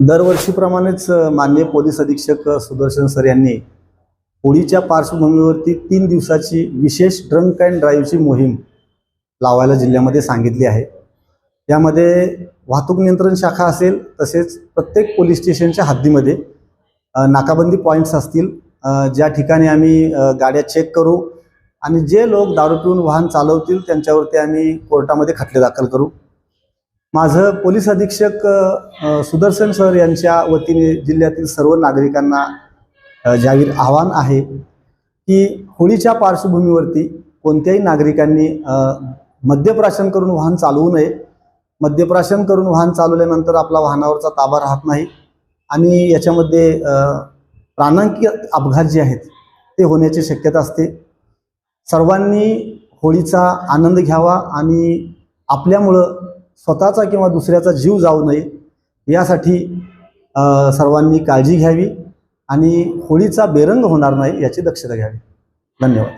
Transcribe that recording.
दरवर्षीप्रमाणेच मान्य माननीय पोलीस अधीक्षक सुदर्शन सर यांनी होळीच्या पार्श्वभूमीवरती तीन दिवसाची विशेष ड्रंक अँड ड्राईव्हची मोहीम लावायला जिल्ह्यामध्ये सांगितली आहे. यामध्ये वाहतूक नियंत्रण शाखा असेल तसेच प्रत्येक पोलीस स्टेशनच्या हद्दीमध्ये नाकाबंदी पॉईंट्स असतील ज्या ठिकाणी आम्ही गाड्या चेक करू आणि जे लोक दारू पिऊन वाहन चालवतील त्यांच्यावरती आम्ही कोर्टामध्ये खटले दाखल करू. माझं पोलीस अधीक्षक सुदर्शन सर यांच्या वतीने जिल्ह्यातील सर्व नागरिकांना जाहीर आव्हान आहे की होळीच्या पार्श्वभूमीवरती कोणत्याही नागरिकांनी मद्यप्राशन करून वाहन चालवू नये. मद्यप्राशन करून वाहन चालवल्यानंतर आपला वाहनावरचा ताबा राहत नाही आणि याच्यामध्ये प्राणांकित अपघात जे आहेत ते होण्याची शक्यता असते. सर्वांनी होळीचा आनंद घ्यावा आणि आपल्यामुळं स्वतःचा किंवा दुसऱ्याचा जीव जाऊ नये यासाठी सर्वांनी काळजी घ्यावी आणि होळीचा बेरंग होणार नाही याची दक्षता घ्यावी. धन्यवाद.